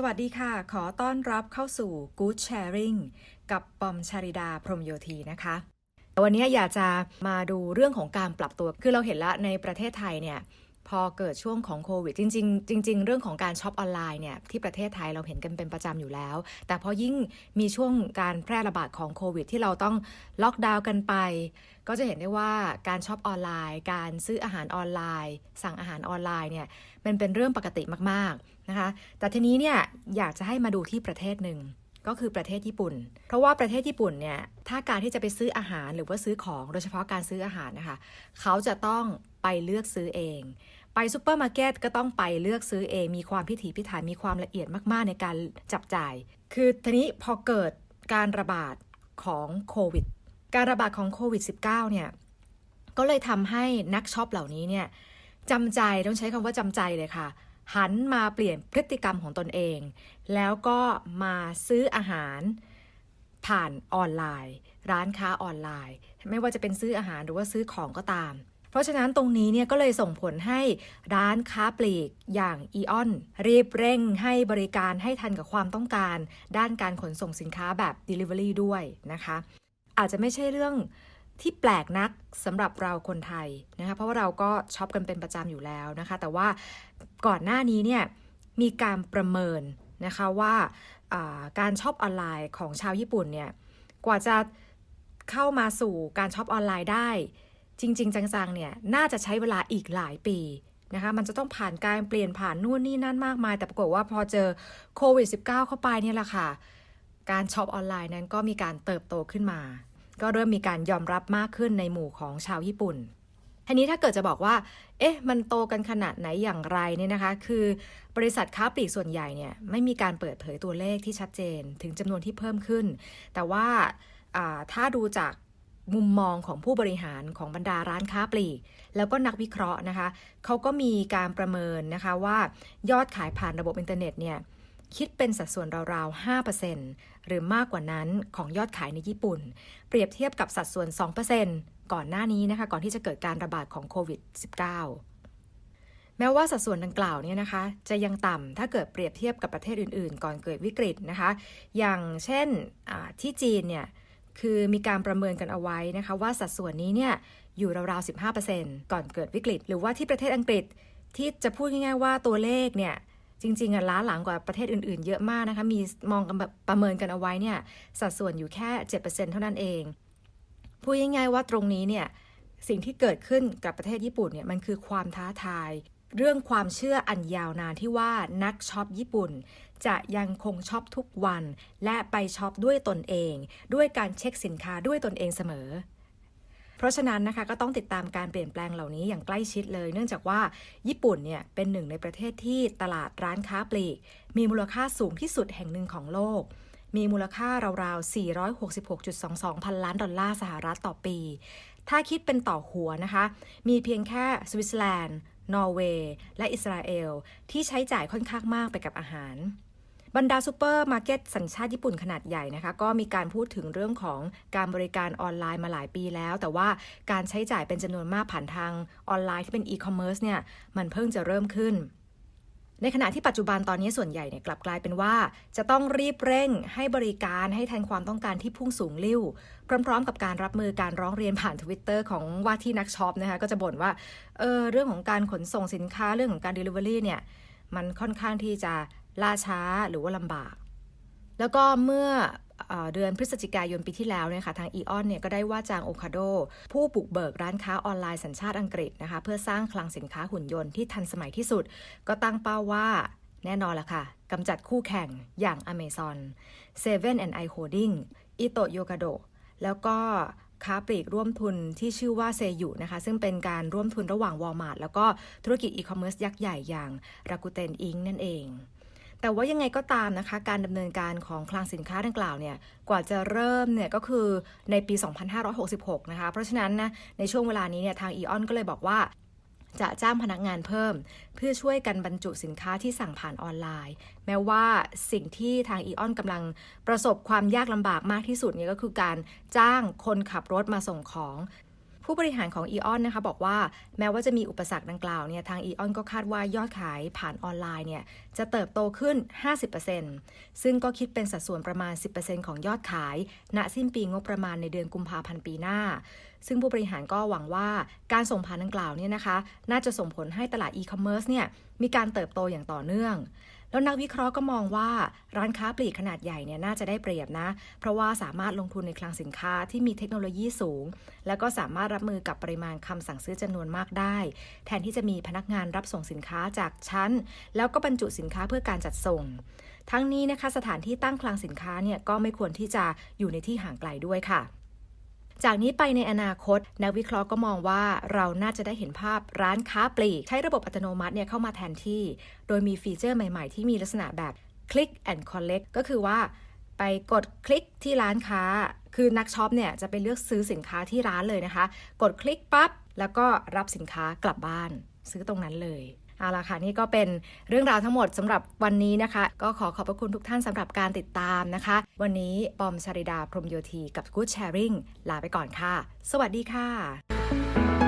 สวัสดีค่ะ ขอต้อนรับเข้าสู่ Good Sharing กับปอมชาริดาพรหมโยธีนะคะ วันนี้อยากจะมาดูเรื่องของการปรับตัว คือเราเห็นละในประเทศไทยเนี่ย พอเกิดช่วงของโควิด จริง ๆ จริง ๆ เรื่องของการช็อปออนไลน์เนี่ยที่ประเทศไทยเราเห็นกันเป็นประจำอยู่แล้ว แต่พอยิ่งมีช่วงการแพร่ระบาดของโควิด ที่เราต้องล็อกดาวน์กันไป ก็จะเห็นได้ว่าการช็อปออนไลน์ การซื้ออาหารออนไลน์ สั่งอาหารออนไลน์เนี่ยมันเป็นเรื่องปกติมากๆนะคะ แต่ทีนี้เนี่ยอยากจะให้มาดูที่ประเทศหนึ่งก็คือประเทศญี่ปุ่น เพราะว่าประเทศญี่ปุ่นเนี่ย ถ้าการที่จะไปซื้ออาหารหรือว่าซื้อของ โดยเฉพาะการซื้ออาหารนะคะ เขาจะต้องไปเลือกซื้อเอง ไปซูเปอร์มาร์เก็ตก็ต้องไปเลือกซื้อเอง มีความพิถีพิถันมีความละเอียดมากๆในการจับจ่าย คือทีนี้พอเกิดการระบาดของโควิด การระบาดของโควิด -19 เนี่ย ก็เลยทำให้นักช็อปเหล่านี้เนี่ยจำใจต้องใช้คำว่าจำใจเลยค่ะ หันมาเปลี่ยนพฤติกรรมของตนเอง แล้วก็มาซื้ออาหารผ่านออนไลน์ ร้านค้าออนไลน์ ไม่ว่าจะเป็นซื้ออาหารหรือว่าซื้อของก็ตาม ราะฉะนั้นตรงนี้เนี่ยก็เลยส่งผลให้ร้านค้าปลีกอย่างอีออนรีบเร่งให้บริการให้ทันกับความต้องการ ด้านการขนส่งสินค้าแบบ Delivery ด้วยนะคะ อาจจะไม่ใช่เรื่องที่แปลกนักสำหรับเราคนไทยนะคะเพราะว่าเราก็ช็อปกันเป็นประจำอยู่แล้วนะคะ แต่ว่าก่อนหน้านี้เนี่ยมีการประเมินนะคะว่าการช็อปออนไลน์ของชาวญี่ปุ่นเนี่ยกว่าจะเข้ามาสู่การช็อปออนไลน์ได้ จริง ๆ จังๆเนี่ยน่าจะใช้เวลาอีกหลายปีนะคะมันจะต้องผ่านการเปลี่ยนผ่านนู่นนี่นั่นมากมาย แต่ปรากฏว่าพอเจอโควิด -19 เข้าไปเนี่ยแหละค่ะ การช็อปออนไลน์นั้นก็มีการเติบโตขึ้นมา ก็เริ่มมีการยอมรับมากขึ้นในหมู่ของชาวญี่ปุ่นทีนี้ถ้าเกิดจะบอกว่า เอ๊ะ มันโตกันขนาดไหนอย่างไรเนี่ยนะคะ คือบริษัทค้าปลีกส่วนใหญ่เนี่ยไม่มีการเปิดเผยตัวเลขที่ชัดเจน ถึงจำนวนที่เพิ่มขึ้น แต่ว่าถ้าดูจาก มุมมองของผู้บริหารของบรรดาร้านค้าปลีก แล้วก็นักวิเคราะห์นะคะเขาก็มีการประเมินนะคะว่ายอดขายผ่านระบบอินเทอร์เน็ตเนี่ยคิดเป็นสัดส่วนราวๆ 5%หรือมากกว่านั้นของยอดขายในญี่ปุ่น เปรียบเทียบกับสัดส่วน 2%ก่อนหน้านี้นะคะ ก่อนที่จะเกิดการระบาดของโควิด -19 แม้ว่าสัดส่วนดังกล่าวเนี่ยนะคะ จะยังต่ำถ้าเกิดเปรียบเทียบกับประเทศอื่นๆ ก่อนเกิดวิกฤตนะคะ อย่างเช่นที่จีนเนี่ย คือมีการประเมินกันเอาไว้นะคะว่าสัดส่วนนี้เนี่ยอยู่ราวๆ 15%ก่อนเกิดวิกฤต หรือว่าที่ประเทศอังกฤษที่จะพูดง่ายๆว่าตัวเลขเนี่ยจริงๆอะล้าหลังกว่าประเทศอื่นๆ เยอะมากนะคะ มีมองกันแบบประเมินกันเอาไว้เนี่ยสัดส่วนอยู่แค่ 7%เท่านั้นเอง พูดง่ายๆว่าตรงนี้เนี่ยสิ่งที่เกิดขึ้นกับประเทศญี่ปุ่นเนี่ยมันคือความท้าทาย เรื่องความเชื่ออันยาวนานที่ว่านักช็อปญี่ปุ่น จะยังคงช็อปทุกวัน และไปช็อปด้วยตนเอง ด้วยการเช็คสินค้าด้วยตนเองเสมอ เพราะฉะนั้นนะคะก็ต้องติดตามการเปลี่ยนแปลงเหล่านี้อย่างใกล้ชิดเลย เนื่องจากว่าญี่ปุ่นเนี่ยเป็นหนึ่งในประเทศที่ตลาดร้านค้าปลีก มีมูลค่าสูงที่สุดแห่งหนึ่งของโลกมีมูลค่าราวๆ 466.22 พันล้านดอลลาร์สหรัฐต่อปี ถ้าคิดเป็นต่อหัวนะคะ มีเพียงแค่สวิตเซอร์แลนด์ นอร์เวย์ และอิสราเอล ที่ใช้จ่ายค่อนข้างมากไปกับอาหาร บรรดาซูเปอร์มาร์เก็ตสัญชาติญี่ปุ่นขนาดใหญ่นะคะก็มีการพูดถึงเรื่องของการบริการออนไลน์มาหลายปีแล้ว แต่ว่าการใช้จ่ายเป็นจำนวนมากผ่านทางออนไลน์ที่เป็นอีคอมเมิร์ซเนี่ยมันเพิ่งจะเริ่มขึ้นในขณะที่ปัจจุบันตอนนี้ส่วนใหญ่เนี่ยกลับกลายเป็นว่า จะต้องรีบเร่งให้บริการให้แทนความต้องการที่พุ่งสูงลิ่ว พร้อมๆ กับการรับมือการร้องเรียนผ่านทวิตเตอร์ของว่าที่นักช็อปนะคะก็จะบ่นว่าเออเรื่องของการขนส่งสินค้าเรื่องของการ Delivery เนี่ยมันค่อนข้างที่จะ ล่าช้าหรือว่าลำบาก แล้วก็เมื่อเดือนพฤศจิกายนปีที่แล้วเนี่ยค่ะทางอีออนเนี่ยก็ได้ว่าจ้างโอคาโด ผู้บุกเบิกร้านค้าออนไลน์สัญชาติอังกฤษนะคะเพื่อสร้างคลังสินค้าหุ่นยนต์ที่ทันสมัยที่สุด ก็ตั้งเป้าว่าแน่นอนละค่ะกำจัดคู่แข่งอย่าง Amazon 7 and I Holding อิโตโยกาโดแล้วก็ค้าปลีกร่วมทุนที่ชื่อว่าเซยุนะคะ ซึ่งเป็นการร่วมทุนระหว่างวอลมาร์ทแล้วก็ธุรกิจอีคอมเมิร์ซยักษ์ใหญ่อย่างรากูเตนอิงนั่นเอง แต่ว่ายังไงก็ตามนะคะ การดำเนินการของคลังสินค้าดังกล่าวเนี่ยกว่าจะเริ่มเนี่ยก็คือในปี 2566 นะคะ เพราะฉะนั้นนะในช่วงเวลานี้เนี่ยทางอีออนก็เลยบอกว่าจะจ้างพนักงานเพิ่ม เพื่อช่วยกันบรรจุสินค้าที่สั่งผ่านออนไลน์ แม้ว่าสิ่งที่ทางอีออนกำลังประสบความยากลำบากมากที่สุดเนี่ยก็คือการจ้างคนขับรถมาส่งของ ผู้บริหารของ e อ n นะคะบอกว่าแม้ว่าจะมีอุปสรรคดังกล่าวเนี่ยทาง e อ n ก็คาดว่ายอดขายผ่านออนไลน์เนี่ยจะเติบโตขึ้น 50%ซึ่งก็คิดเป็นสัดส่วนประมาณ 10%ของยอดขาย ณสิ้นปีงบประมาณในเดือนกุมภาพันธ์ปีหน้า ซึ่งผู้บริหารก็หวังว่าการส่งผ่านดังกล่าวเนี่ยนะคะ น่าจะส่งผลให้ตลาดอีคอมเมิร์ซเนี่ยมีการเติบโตอย่างต่อเนื่อง แล้วนักวิเคราะห์ก็มองว่าร้านค้าปลีกขนาดใหญ่เนี่ยน่าจะได้เปรียบนะ เพราะว่าสามารถลงทุนในคลังสินค้าที่มีเทคโนโลยีสูง แล้วก็สามารถรับมือกับปริมาณคำสั่งซื้อจำนวนมากได้ แทนที่จะมีพนักงานรับส่งสินค้าจากชั้น แล้วก็บรรจุสินค้าเพื่อการจัดส่ง ทั้งนี้นะคะสถานที่ตั้งคลังสินค้าเนี่ยก็ไม่ควรที่จะอยู่ในที่ห่างไกลด้วยค่ะ จากนี้ไปในอนาคต นักวิเคราะห์ก็มองว่าเราน่าจะได้เห็นภาพร้านค้าปลีก ใช้ระบบอัตโนมัติเนี่ยเข้ามาแทนที่ โดยมีฟีเจอร์ใหม่ๆ ที่มีลักษณะแบบ Click and Collect ก็คือว่าไปกดคลิกที่ร้านค้า คือนักช็อปเนี่ยจะไปเลือกซื้อสินค้าที่ร้านเลยนะคะ กดคลิกปั๊บแล้วก็รับสินค้ากลับบ้าน ซื้อตรงนั้นเลย เอาละค่ะนี่ก็เป็นเรื่องราวทั้งหมดสำหรับวันนี้นะคะ ก็ขอขอบพระคุณทุกท่านสำหรับการติดตามนะคะ วันนี้ปอมชาริดาพรหมโยธีกับ Good Sharing ลาไปก่อนค่ะ สวัสดีค่ะ